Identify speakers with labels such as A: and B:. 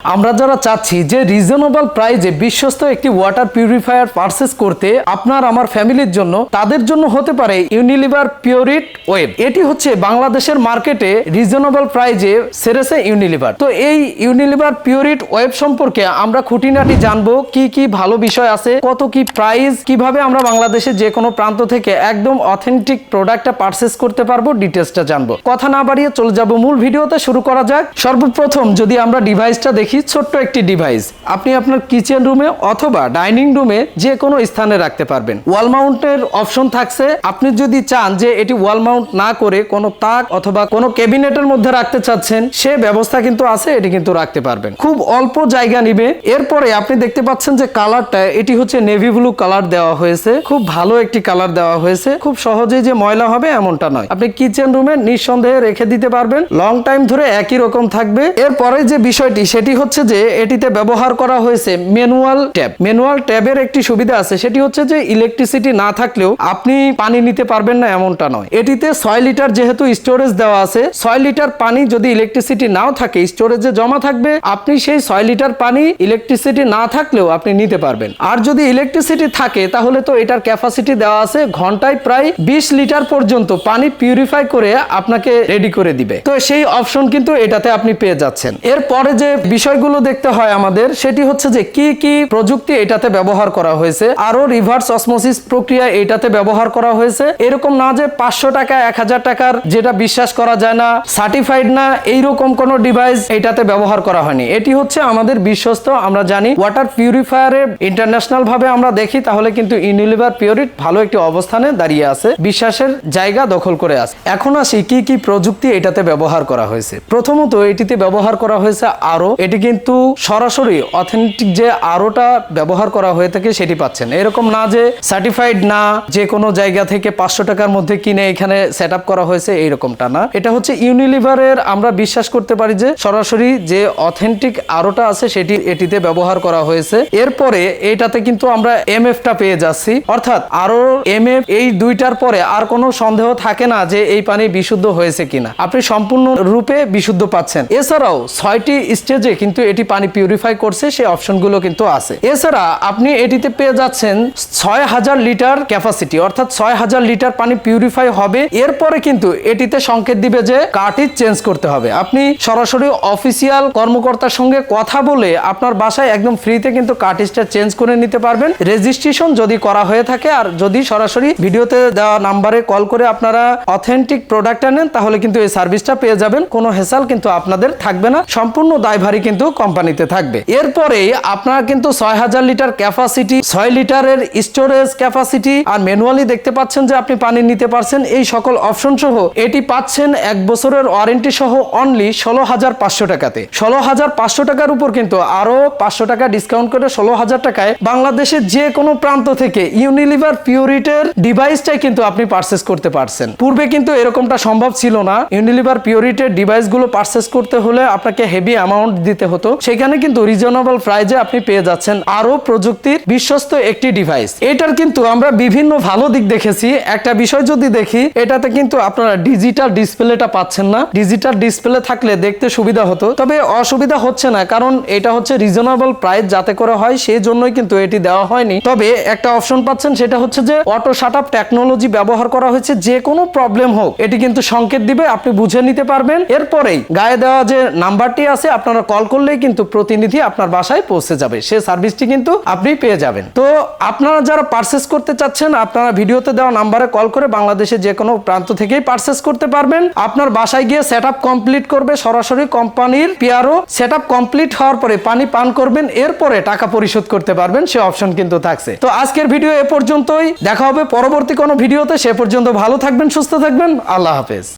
A: আমরা যারা চাচ্ছি যে রিজনেবল প্রাইজে বিশ্বস্ত একটি ওয়াটার পিউরিফায়ার পারচেস করতে আপনার, আমার ফ্যামিলির জন্য, তাদের জন্য হতে পারে ইউনিলিভার পিওরিট ওয়েব এটি হচ্ছে বাংলাদেশের মার্কেটে রিজনেবল প্রাইজে সেরেছে ইউনিলিভার তো এই ইউনিলিভার পিওরিট ওয়েব সম্পর্কে আমরা খুঁটিনাটি জানব, কি কি ভালো বিষয় আছে, কত কি প্রাইস কীভাবে আমরা বাংলাদেশের যে কোনো প্রান্ত থেকে একদম অথেন্টিক প্রোডাক্টটা পারচেস করতে পারব ডিটেলসটা জানব। কথা না বাড়িয়ে চলে যাব, মূল ভিডিওতে শুরু করা যাক। সর্বপ্রথম যদি আমরা ডিভাইসটা দেখি ছোট্ট একটি ডিভাইস আপনি আপনার কিচেন রুমে অথবা ডাইনিং রুমে যে কোনো স্থানে রাখতে পারবেন। ওয়াল মাউন্টের অপশন থাকছে। আপনি যদি চান যে এটি ওয়াল মাউন্ট না করে কোনো তাক অথবা কোনো ক্যাবিনেটের মধ্যে রাখতে চাচ্ছেন, সে ব্যবস্থা কিন্তু আছে, এটি কিন্তু রাখতে পারবেন। খুব অল্প জায়গা নিবে। এরপরে আপনি দেখতে পাচ্ছেন যে কালারটা এটি হচ্ছে নেভি ব্লু কালার দেওয়া হয়েছে। খুব ভালো একটি কালার দেওয়া হয়েছে। খুব সহজেই যে ময়লা হবে এমনটা নয়। আপনি কিচেন রুমে নিঃসন্দেহে রেখে দিতে পারবেন। লং টাইম ধরে একই রকম থাকবে। এরপরে যে বিষয়টি, সেটি হচ্ছে যে এটিতে ব্যবহার করা হয়েছে ম্যানুয়াল ট্যাব। ম্যানুয়াল ট্যাবের একটি সুবিধা আছে, সেটি হচ্ছে যে ইলেকট্রিসিটি না থাকলেও আপনি পানি নিতে পারবেন না এমনটা নয়। এটিতে ছয় লিটার যেহেতু স্টোরেজ দেওয়া আছে, ছয় লিটার পানি যদি ইলেকট্রিসিটি নাও থাকে স্টোরেজে জমা থাকবে, আপনি সেই ছয় লিটার পানি ইলেকট্রিসিটি না থাকলেও আপনি নিতে পারবেন। আর যদি ইলেকট্রিসিটি থাকে, তাহলে তো এটার ক্যাপাসিটি দেওয়া আছে ঘন্টায় প্রায় বিশ লিটার পর্যন্ত পানি পিউরিফাই করে আপনাকে রেডি করে দিবে। তো সেই অপশন কিন্তু এটাতে আপনি পেয়ে যাচ্ছেন। এরপরে যে বিষয়গুলো দেখতে হয় আমাদের, সেটি হচ্ছে যে কি কি প্রযুক্তি এটাতে ব্যবহার করা হয়েছে আরও রিভার্স অসমোসিস প্রক্রিয়া এটাতে ব্যবহার করা হয়েছে। এরকম না যে পাঁচশো টাকা, এক হাজার টাকার যেটা বিশ্বাস করা যায় না সার্টিফাইড না, এইরকম কোন ডিভাইস এটাতে ব্যবহার করা হয়নি। এটি হচ্ছে আমাদের বিশ্বস্ত, আমরা জানি ওয়াটার পিউরিফায়ারে ইন্টারন্যাশনাল ভাবে আমরা দেখি, তাহলে কিন্তু ইউনিলিভার পিওরিট ভালো একটি অবস্থানে দাঁড়িয়ে আছে, বিশ্বাসের জায়গা দখল করে আছে। এখন আসি, কি কি প্রযুক্তি এটাতে ব্যবহার করা হয়েছে। প্রথমত এটিতে ব্যবহার করা হয়েছে আরও এটি কিন্তু সরাসরি অথেন্টিক যে আরোটা ব্যবহার করা হয়ে থাকে সেটি পাচ্ছেন। এরকম না যে সার্টিফাইড না, যে কোনো জায়গা থেকে পাঁচশো টাকার মধ্যে কিনে এখানে সেট করা হয়েছে, এইরকমটা না। এটা হচ্ছে ইউনিলিভারের আমরা বিশ্বাস করতে পারি যে সরাসরি যে অথেন্টিক আরোটা আছে সেটি এটিতে ব্যবহার করা হয়েছে। এরপরে এটাতে কিন্তু আমরা এম টা পেয়ে যাচ্ছি। অর্থাৎ আরও এম এই দুইটার পরে আর কোনো সন্দেহ থাকে না যে এই পানি বিশুদ্ধ হয়েছে কিনা। আপনি সম্পূর্ণ রূপে বিশুদ্ধ পাচ্ছেন। এছাড়াও ছয়টি স্টেজে কিন্তু এটি পানি পিউরিফাই করছে সেই অপশনগুলো কিন্তু আছে। এছাড়া আপনি এটিতে পেয়ে যাচ্ছেন ছয় হাজার লিটার ক্যাপাসিটি অর্থাৎ ছয় হাজার লিটার পানি পিউরিফাই হবে। এরপরে কিন্তু এটিতে সংকেত দিবে যে কার্টিজ চেঞ্জ করতে হবে। আপনি সরাসরি অফিসিয়াল কর্মকর্তার সঙ্গে কথা বলে আপনার বাসায় একদম ফ্রিতে কিন্তু কার্টিজটা চেঞ্জ করে নিতে পারবেন। রেজিস্ট্রেশন যদি করা হয়ে থাকে আর যদি সরাসরি ভিডিওতে দেওয়া নাম্বারে কল করে আপনারা অথেন্টিক প্রোডাক্টটা নেন, তাহলে কিন্তু এই সার্ভিসটা পেয়ে যাবেন। কোনো হেসাল কিন্তু আপনাদের থাকবে না। সম্পূর্ণ দায়ভারী কিন্তু কোম্পানিতে থাকবে। এরপরে আপনারা কিন্তু ছয় হাজার লিটার ক্যাপাসিটি ছয় লিটারের স্টোরেজ ক্যাপাসিটি আর ম্যানুয়ালি দেখতে পাচ্ছেন যে আপনি পানি নিতে পারছেন। এই সকল অপশন সহ এটি পাচ্ছেন এক বছরের ওয়ারেন্টি সহ অনলি ষোলো হাজার পাঁচশো টাকাতে। ষোলো হাজার পাঁচশো টাকার উপর কিন্তু আরও পাঁচশো টাকা ডিসকাউন্ট করে ষোলো হাজার টাকায় বাংলাদেশের যে কোনো প্রান্ত থেকে ইউনিলিভার পিওরিটের ডিভাইসটাই কিন্তু আপনি পারচেস করতে পারছেন। পূর্বে কিন্তু এরকমটা সম্ভব ছিল না। ইউনিলিভার পিওরিটের ডিভাইসগুলো পারচেস করতে হলে আপনাকে হেভি অ্যামাউন্ট দিতে হতো, সেখানে কিন্তু রিজনেবল প্রাইজে আপনি পেয়ে যাচ্ছেন আরও প্রযুক্তির বিশ্বস্ত একটি ডিভাইস এটার কিন্তু আমরা বিভিন্ন ভালো দিক দেখেছি। একটা বিষয় যদি দেখি, এটাতে কিন্তু আপনারা ডিজিটাল ডিসপ্লেটা পাচ্ছেন না। ডিজিটাল ডিসপ্লে থাকলে দেখতে সুবিধা হতো। তবে অসুবিধা হচ্ছে না, কারণ এটা হচ্ছে রিজনেবল প্রাইস যাতে করে হয় সেই জন্যই কিন্তু এটি দেওয়া হয়নি। তবে একটা অপশন পাচ্ছেন, সেটা হচ্ছে যে অটো শাট আপ টেকনোলজি ব্যবহার করা হয়েছে, যে কোনো প্রবলেম হোক, এটি কিন্তু সংকেত দিবে, আপনি বুঝে নিতে পারবেন। এরপরেই গায়ে দেওয়া যে নাম্বারটি আছে, আপনারা কল করলেই কিন্তু প্রতিনিধি আপনার বাসায় পৌঁছে যাবে। সে সার্ভিসটি কিন্তু আপনি পেয়ে যাবেন। তো আপনারা যারা পারচেস করতে চাচ্ছেন, আপনারা ভিডিওতে দেওয়া নাম্বারে কল করে বাংলাদেশের যে কোনো প্রান্ত থেকেই পারচেস করতে পারবেন। আপনার বাসায় গিয়ে সেট কমপ্লিট করবে সরাসরি কোম্পানির পিয়ারও সেট কমপ্লিট হওয়ার পরে পানি পান করবেন, এরপরে টাকা পরিশোধ করতে পারবেন, সে অপশন কিন্তু থাকছে। তো আজকের ভিডিও এ পর্যন্তই। দেখা হবে পরবর্তী কোনো ভিডিওতে। সে পর্যন্ত ভালো থাকবেন, সুস্থ থাকবেন। আল্লাহ হাফেজ।